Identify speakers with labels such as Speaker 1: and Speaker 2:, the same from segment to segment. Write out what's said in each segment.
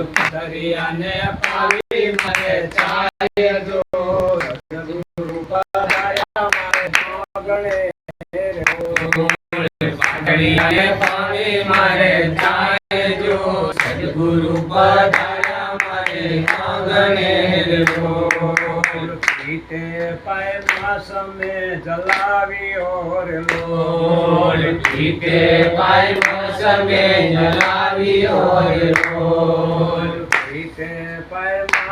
Speaker 1: દરિયાને પાવી મારે ચાય જો. સદગુરુ પધાર્યા મારે ગણે પાટડીયાને પાવી મારે ચાય જો. સદગુરુ પધાર્યા મારે આંગણે પીતે પાયમાં સમે જલાવ્યો રે લોલ પીતે પાયમાં સમે જલાવ્યો રે લોલ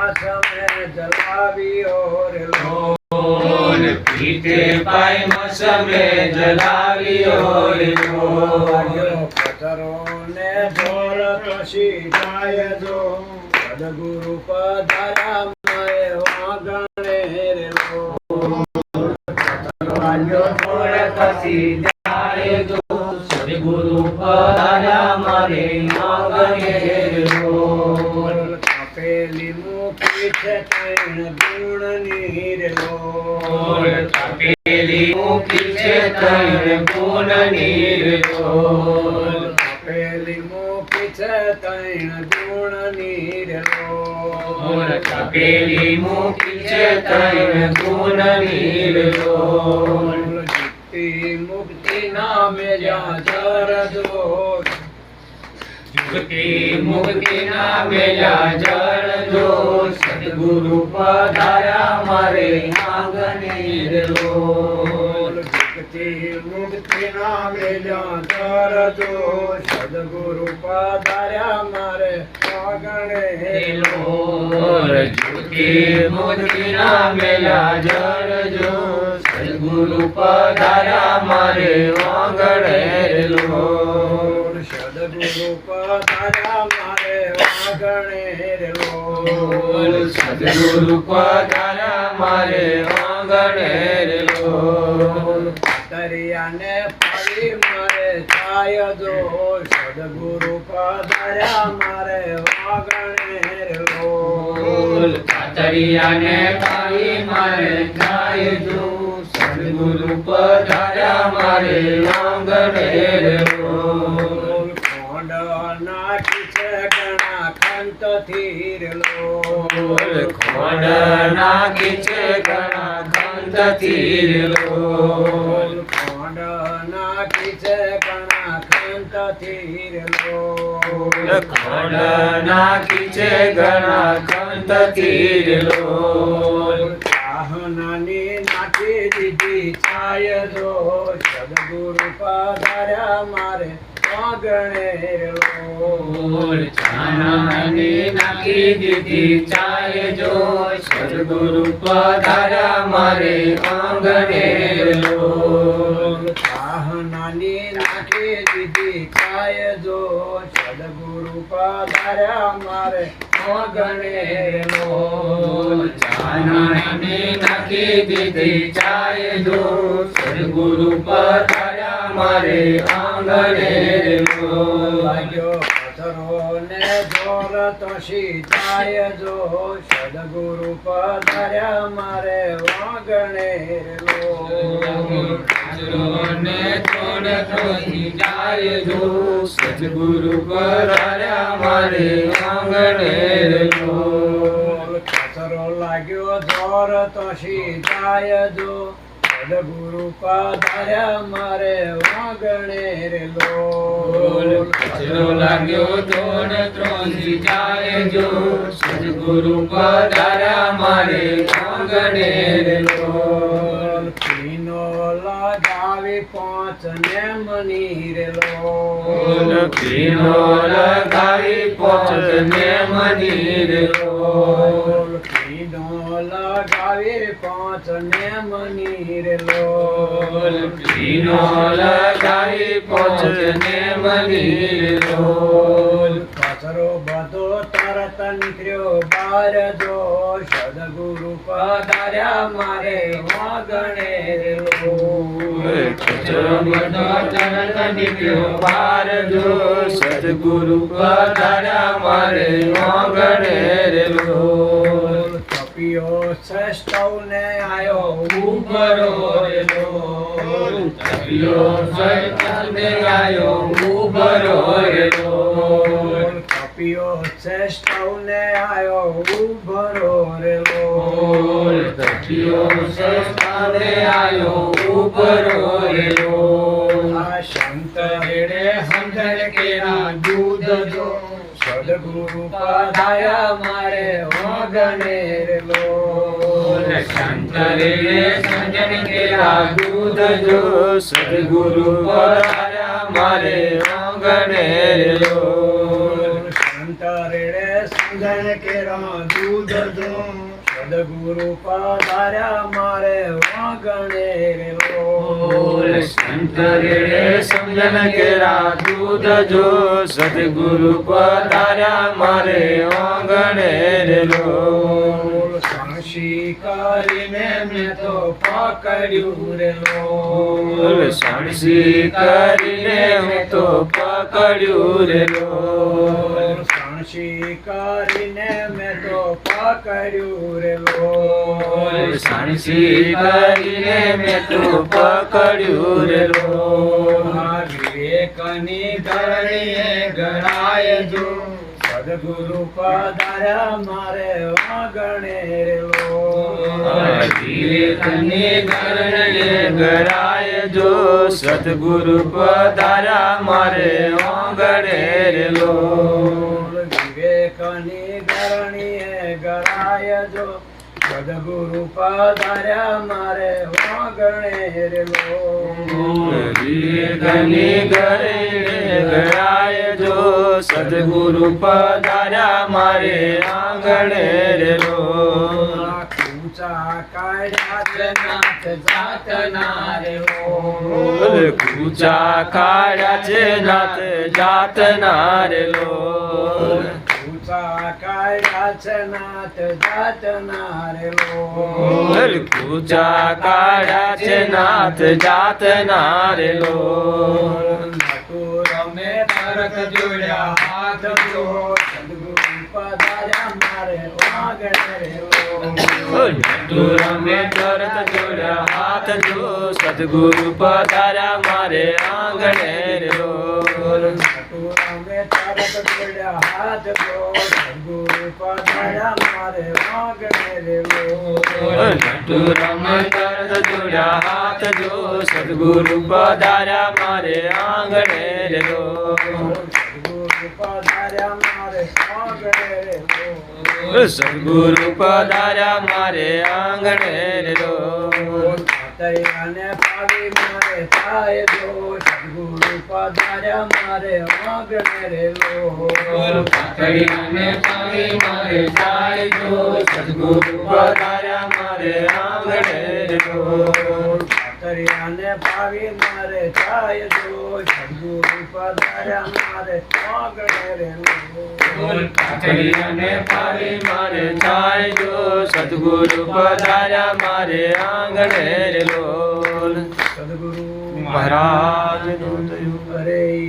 Speaker 1: પાયમાં સમે જલાવ્યો રે લોલ પીતે પાયમાં સમે જલાવ્યો રે લોલ પથરો ને ઢોળ તો સીધાય જો. સદગુરુ પધાર્યા મારે વાગણે રે લોલ વાગ્યો ઢોળ તો તપેલી મૂકી છે તૈણ ગુણ નીરલો તપેલી મૂકી છે તૈણ ગુણ નીરલો તપેલી મૂકી છે તૈણ ગુણ નીરલો તપેલી મૂકી છે તૈણ ગુણ નીરલો મુક્તિ નામે જા દોષ મુક્તિ મુક્તિ ના મેલા જળ જો સદગુરુ પધાર્યા મારે આંગણે રો મુક્તિ મુક્તિ ના મેલા જળ જો સદગુરુ પધાર્યા મારે આંગણે રો મુક્તિ મુક્તિ ના મેલા જળ જો સદગુરુ પધાર્યા મારે આંગણે રો સદગુરુ તારા મારે વાગણે રે લોલ સદગુરુ પધાર્યા મારે વાગણે રે લોલ તરિયાને પાડી મારે છાય જો સદગુરુ પધાર્યા મારે વાગણે રે તરિયાને પાડી મારે છાય જો સદગુરુ પધાર્યા મારે વાગણે રે લોલ ખોંડ ઘણા ખંત થીરલો ખોંડ નાખી છે ઘણા ખંત થીરલો ખોંડ નાખી છે ઘણા ખંત થીરલો ખોંડ નાખી છે ઘણા ખંત થીરલો ચાહનાની નાખી દીધી છાય જો સદગુરુ પધાર્યા મારે. નાખી દીધી છાય જો સદગુરુ પધાર્યા મારે આંગણે નાની નાખી દીધી ચાય જો સદગુરુ પધાર્યા મારે આંગણે ચાહનાની નાખી દીધી છાય જો સદગુરુ પધાર્યા મારે સીધાય જો સદગુરુ પધાર્યા મારે વાગણે ને જોડ તો સીધાય જો સદગુરુ પધાર્યા મારે આંગણે પથરો લાગ્યો ધોર તો સીતાય જો સદગુરુ પાધાર્યા મારે વાગણે રે લોલ. કચરો લાગ્યો દોડ ત્રોસી જાય જો. સદગુરુ પાધાર્યા મારે વાગણે રે લોલ. પીનો લગાવી પાંચ ને મની રે લોલ. પીનો લગાવી પાંચ ને મની રે લોલ. લગાવી પાંચ ને મનીર લોલ. પીનો લગાવે પાંચ ને મનીર લોલ. કચરો બધો તરત નીકળ્યો બાર જો સદગુરુ પધાર્યા મારે વાગણે લોલ. કચરો બધો તરત નીકળ્યો બાર જો સદગુરુ પધાર્યા મારે વાગણે ઉભરો રે લોલ કપિયો શ્રેષ્ઠને આયો ઉભરો રે લોલ કપિયો શ્રેષ્ઠને આયો ઉભરો રે
Speaker 2: બોલ
Speaker 1: લોલ
Speaker 2: કપિયો સંસ્થાને આયો ઉભરો રે લોલ
Speaker 1: આ શંકરે સમજણ કેરા દૂધ જો સદગુરુ પધાયા મારે લોલ
Speaker 2: શંકરે સંજન કેરા દૂધ જો સદગુરુ પધાર્યા મારે આંગણે લોલ
Speaker 1: શંકરે સમજણ કેરા દૂધ જો સદગુરુ પધાર્યા મારે વાગણે રે
Speaker 2: બોલ
Speaker 1: લોલ
Speaker 2: સંતરે સમજન કે દૂધ જો સદગુરુ પધાર્યા મારે આંગણે રે લોલ
Speaker 1: સાક્ષી કરીને મેં તો પકડ્યું રે લોલ
Speaker 2: સાણસી કરીને મેં તો પકડ્યું રે લોલ
Speaker 1: સાક્ષી કરીને મેં તો પકડ્યું રે લોલ
Speaker 2: સાણસી કરીને મેં તો પકડ્યું રે લોલ
Speaker 1: વિવેકની ધરણીએ ગણાય જો. સદગુરુ પધાર મારે વાગણે રે
Speaker 2: વિવેકની ગરણે ગરાય જો સદગુરુ પધારા મારે ઓગડે રે લોલ
Speaker 1: વિવેકની ધરણીએ ગણાય જો સદગુરુ પધાર્યા મારે વાગણે રે લોલ
Speaker 2: વિવેકની ગરે ગરાય જો સદગુરુ પધાર્યા મારે આંગણે રે લોલ
Speaker 1: ઊંચા કાઢ્યા છે નાથ જાતના રે
Speaker 2: બોલ
Speaker 1: લોલ
Speaker 2: કૂચા ખાડ્યા છે નાથ જાતના રે લોલ
Speaker 1: ઊંચા કાઢ્યા છે નાથ જાતના રે
Speaker 2: બોલ
Speaker 1: લોલ
Speaker 2: કૂચા કાઢ્યા છે નાથ જાતના રે લોલ
Speaker 1: નટુ રમે તરત જોડ્યા હાથ જો સદગુરુ પધાર્યા મારે વાગણે રે લોલ
Speaker 2: તું રમે તરત જોડ્યા હાથ જો સદગુરુ પધાર્યા મારે આંગણે રે
Speaker 1: પધાર્યા મારે
Speaker 2: જો સદગુરુ પધાર્યા મારે આંગણે રે.
Speaker 1: સદગુરુ પધાર્યા મારે થાય દો.
Speaker 2: સદગુરુ પધાર્યા મારે આંગણે રે. લોલ
Speaker 1: તૈયાને પાવી મારે થાય દો. સદગુરુ પધાર્યા મારે આંગણે રે. લોલ
Speaker 2: ભાવી મારે જાય જો સદગુરુ પધાર્યા મારે
Speaker 1: રે લોલ
Speaker 2: પાતળીયાને પાવી મારે જાય જો સદગુરુ પધાર્યા મારે આંગણે રે લોલ
Speaker 1: સદગુરુ
Speaker 2: મહારાજ નો થયું
Speaker 1: અરે